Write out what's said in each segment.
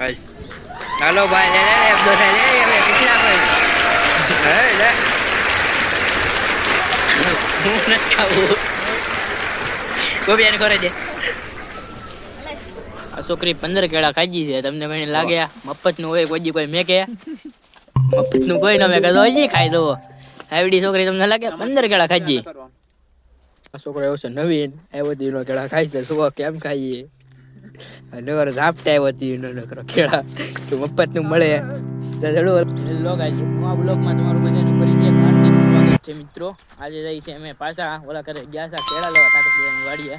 હાલ હાલો ભાઈ, લે લે અબદો લે લે કેટલા ભાઈ? હે, લે. હું નથી ખાવું. ગોબિયાને કરે છે આ છોકરી પંદર કેળા ખાજી છે, તમને કઈ લાગે મફતનું હોય, કોઈ દી કોઈ મેકે? મફતનું કોઈ ના મેકે, તો હજી ખાઈ દો આવડી છોકરી તમને લાગે પંદર કેળા ખાજી આ છોકરો એવો છે નવીન એ બધી કેળા ખાઈ છે શું કેમ ખાઈએ. નગર ઝાપટા આવ્યો હતી નકરો કેળા. તો મફતનું મળે. તો હેલો ગાઈસ આ બ્લોગમાં તમારું બધાનું પરિચય હાર્દિક સ્વાગત છે મિત્રો. આજે જઈ છે અમે પાછા, ઓલા કરે ગયા હતા કેળા લેવા. બધાની વાડીએ.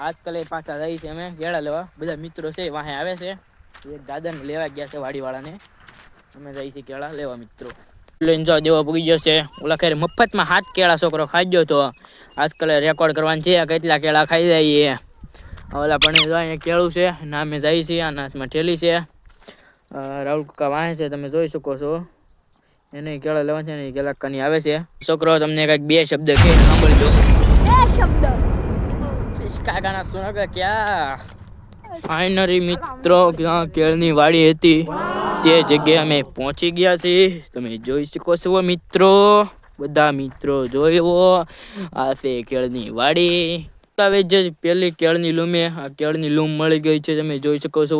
આજકાલે પાછા જઈ છે અમે કેળા લેવા. બધા મિત્રો છે, વાહે આવે છે. એક દાદાને લેવા ગયા છે વાડીવાળાને. અમે જઈ છીએ કેળા લેવા મિત્રો. લઈને જો દેવા પૂગી ગયો છે. ઓલા ખેર મફતમાં હાથ કેળા છોકરો ખાઈ ગયો તો. આજકાલ રેકોર્ડ કરવાનું છે કેટલા કેળા ખાઈ જાય ઓલા પણ જો અહીંયા કેળું છે નામે જાય છે આના હાથમાં ઠેલી છે. રાહુલ કાકા વાહે છે તમે જોઈ શકો છો. એને કેળા લેવા છે ને કેળા કાની આવે છે. છોકરો તમને કંઈક બે શબ્દ કે સાંભળજો. કાકાના સુનગર ક્યાં? ફાઇનરી મિત્રો ક્યાં કેળની વાડી હતી? તે જગ્યાએ અમે પહોંચી ગયા છીએ. તમે જોઈ શકો છો મિત્રો બધા મિત્રો જોયો. આ છે કેળની વાડી. આવે જ પેલી કેળની લૂમે આ કેળની લૂમ મળી ગઈ છે. તમે જોઈ શકો છો.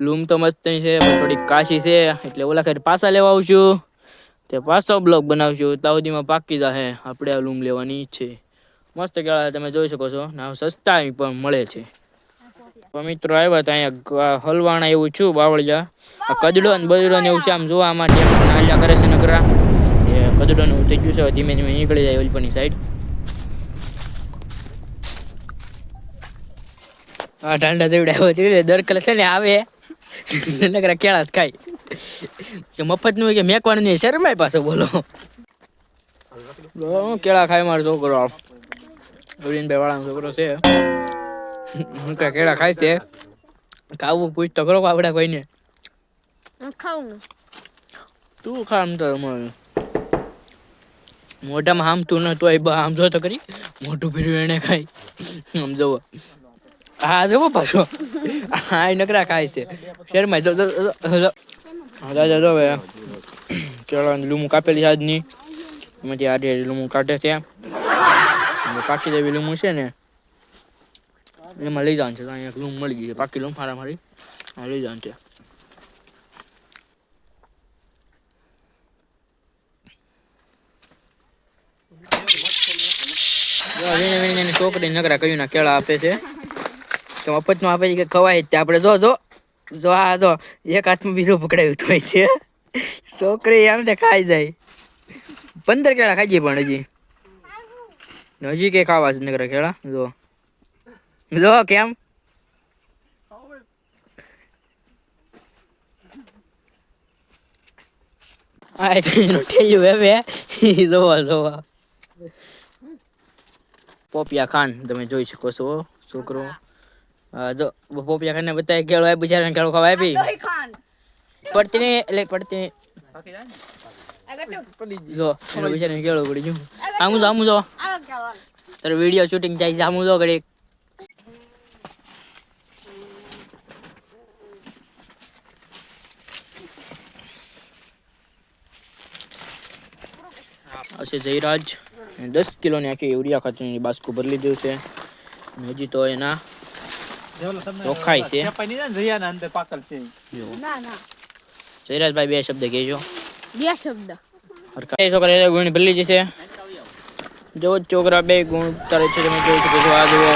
લૂમ તો મસ્ત છે. થોડી કાશી છે. એટલે ઓલા ખેર પાછા લેવા આવશું તે પાછો બ્લોક બનાવશું તાવદીમાં પાકી જશે આપણે આ લૂમ લેવાની છે. મસ્ત કેળા તમે જોઈ શકો છો. ના સસ્તા પણ મળે છે. મિત્રો આવ્યા હતા અહીંયા હલવાણા એવું છું, બાવળિયા. કદડો ને બદડો ને એવું છે. આમ જોવા માટે નાલ્યા કરે છે નકરા. કદડો ને થઈ ગયું છે. ધીમે ધીમે નીકળી જાય ઓલપની સાઈડ આ ઠંડા જેવડા આવ્યો છે દર કલે છે ને આવે. નકરા કેળા જ ખાય. કે મફતનું હોય કે મેકવાનું નહીં શરમાય પાછો બોલો. કેળા ખાય મારો છોકરો. ગોવિંદભાઈ વાળાનો છોકરો છે. હું કે કેળા ખાય છે? ખાવું પૂછ તો કરો આપડા કોઈને? ખાવું તું ખામ તો અમારે. મોઢામાં આમ તું ન તો આમ જો તો કરી મોઢું ભીરું એને ખાય. આમ જોવો હા જોવો પાછો? હા નકરા ખાય છે. શેરમાં? જો જો જો, જો. દાદા જો. હવે. કેળાની લૂમું કાપેલી આજની. એમાંથી આડે લીમું કાઢે છે. પાકી જેવી લૂમું છે ને. એમાં લઈ જવાનું છે. તો અહીંયા લૂમ મળી ગઈ છે. પાકી લૂમ મારા મારી. હા લઈ જવાનું છે. જો છોકરી નકરા કયું ના કેળા આપે છે. તો મફતમાં આપે છે કે ખવાય જ આપણે જો જો જો, આ, જો, એક હાથમાં બીજું પકડાયું તો છે. છોકરી એમ તે ખાઈ જાય. પંદર કેળા ખાઈ જાય પણ હજી. હજી કે ખાવા છે નકરા કેળા? જો. જો, કેમ? એનું ઠેલ્યું હવે જોવા જોવા. પોપિયા ખાન, તમે જોઈ શકો છો, છોકરો. જો પોપિયા ખાને બતાય કેળો આપી બિચારાને કેળો ખાવા આપી. પડતી નહીં એટલે પડતી નહીં. જો એને બિચારાને કેળો પડી ગયું. આમું જો આમું જો. તારો વીડિયો શૂટિંગ જાય છે આમું જો ઘડીક. હશે જયરાજ. દસ કિલોની આખી યુરિયા ખાતરની બાસ્કુ ભરી લીધું છે. હજી તો એના ચોખાઈ છે. ના ના જયરાજભાઈ બે શબ્દ કહેજો. બે શબ્દ. છોકરા ગુણ ભરી લીધી જો છોકરા બે ગુણ તારે છે તમે જોઈ શકો છો આ જુઓ.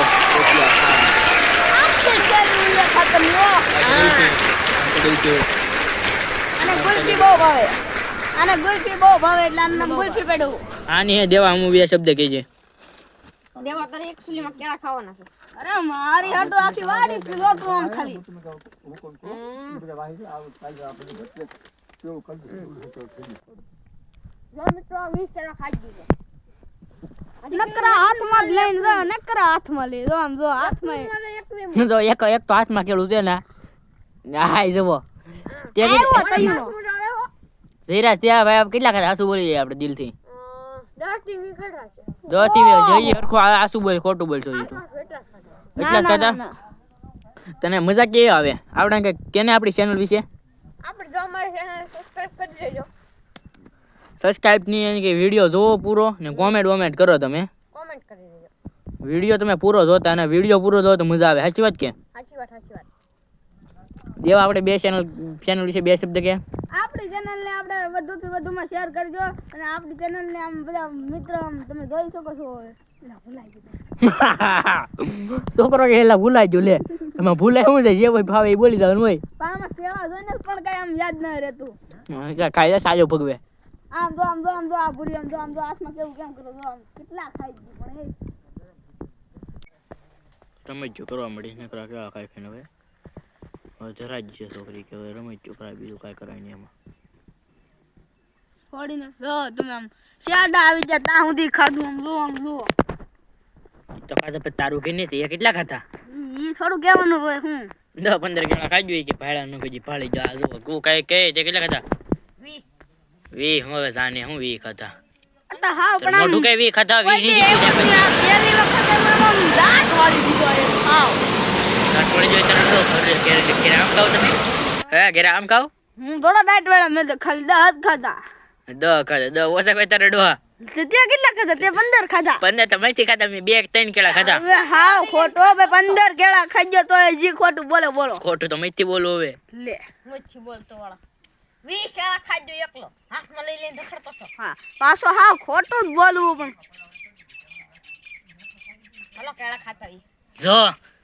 આનું દેવા હું બે શબ્દ કહેજે. દેવા તારે એક સુલીમાં કેળા ખાવાના છે. અરે મારી હાટુ આખી વાડી પીવો તો આમ ખાલી. જો મિત્રો આ વીસ ખાઈ દીધો નકરા હાથમાં જ લઈને જો નકરા હાથમાં લે જો આમ જો હાથમાં જો એક એક તો હાથમાં કેળું છે ને હાય જવો તે જયરાજ ત્યાં ભાઈ કેટલા ખાતા આસુ બોલી જાય આપણે દિલથી. દસ ટીવી જોઈએ હરખું આ આસુ બોલ ખોટું બોલશો એટલા ના તને મજા કેવી આવે? આપણે કે કેને આપણી ચેનલ વિશે? આપણે જો અમારી ચેનલ સબસ્ક્રાઇબ કરી દેજો. સબસ્ક્રાઇબની એની કે વીડિયો જોવો પૂરો ને કોમેન્ટ વોમેન્ટ કરો તમે. કોમેન્ટ કરી દેજો. વીડિયો તમે પૂરો જોતા અને વીડિયો પૂરો જોવો તો મજા આવે. સાચી વાત કે? સાચી વાત સાચી વાત. દેવા આપણે બે ચેનલ ચેનલ વિશે બે શબ્દ કે આપણી ચેનલને આપણે વધુથી વધુમાં શેર કરજો અને આપણી ચેનલને આમ બધા મિત્રો આમ તમે જોઈ શકો છો. છોકરો કે એલા ભૂલાઈ ગયું લે. એમાં ભૂલાય શું છે જે હોય ભાવે એ બોલી દેવાનું હોય. પામાં સેવા જોઈને જ પણ કઈ આમ યાદ ન રહેતું. કાયદા ખાઈ જાય સાજો ભગવે. આમ જો આમ જો આમ જો આ ભૂરી આમ જો આમ જો હાથમાં કેવું કેમ કરો જો આમ કેટલા ખાઈ ગયું પણ એ. રમત કરવા મળી ને કરા કેવા ખાઈ ખાઈને હવે. હવે જરા જ છે છોકરી કે હવે રમત કરાય બીજું કાંઈ કરાય નહીં એમાં. છોડીને જો તમે આમ શેરડા આવી જાય ત્યાં સુધી ખાધું આમ લો આમ લો. તો ખાધા પછી તારું કે નહીં એ કેટલા ખાતા એ થોડું કહેવાનું હોય હું. દસ પંદર કિલો ખાઈ જોઈએ કે ભાડા નું કજી ભાળી જા જો ગુ કાંઈ કહે કેટલા ખાતા વી હવે જાને હું વી ખાતા મોટું કઈ વી ખાતા વી નહીં જોઈ તને તો ઘરે ઘરે ઘરે આમ ખાવ તમે? હે ઘરે આમ ખાવ? હું થોડા દાંત વાળા મેં તો ખાલી દસ ખાધા. દ ખાધા. દ ઓછા કોઈ તારે ડોહા? તે તે કેટલા ખાધા? તે પંદર ખાધા. પંદર તો માહિતી ખાધા મેં બે ત્રણ કેળા ખાધા. હવે ખોટો બે પંદર કેળા ખાઈ તો જી ખોટું બોલે બોલો. ખોટું તો મેથી બોલવું હવે. લે. મેથી બોલતો વાળા. વી કેળા ખાઈ એકલો. હાથમાં લઈ લઈને દખડતો હતો. હા પાછો હાવ ખોટું જ બોલવું પણ. હાલો કેળા ખાતા જો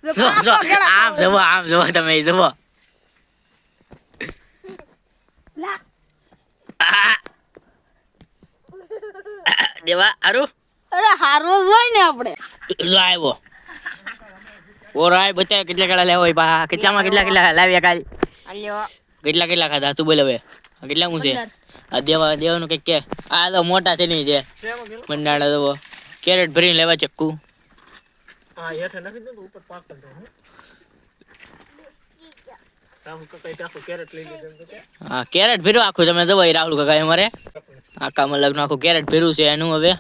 આમ. જવો આમ જવો તમે જવો દેવા આરું અરે હારો જ ને આપણે જો આવ્યો ઓરો કેટલા કેટલા લેવો હોય બા. કેટલામાં કેટલા કેટલા લાવ્યા કાલ? આલ્યો કેટલા કેટલા ખાધા? તું બોલ હવે. કેટલા હું છે આ દેવા દેવાનું કંઈક કે. આ તો મોટા છે. નહીં છે મંડાણા તો કેરેટ ભરીને લેવા ચક્કુ. હા. કેરેટ ભીરું આખું તમે જવાય રાહુલ કાકા અમારે. આખા લગ્ન આખું કેરેટ ભીરું છે એનું હવે.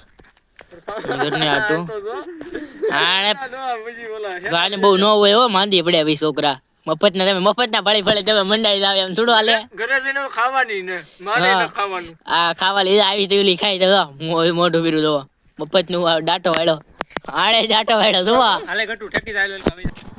આને બહુ ન હોય હો માંદી પડે ભાઈ છોકરા. મફત ના તમે મફત ના ભળી ભળે તમે મંડાઈ જાવ એમ થોડું હાલે. ઘરે જઈને ખાવાની ને મારે હા. ખાવાનું. આ ખાવા લીધા આવી તો ઓલી ખાઈ દો મોઢું પીરું જોવો. મફતનું ડાટો વાળો. આડે જાટો વાળો જોવા આલે ગટુ ઠેકી જાય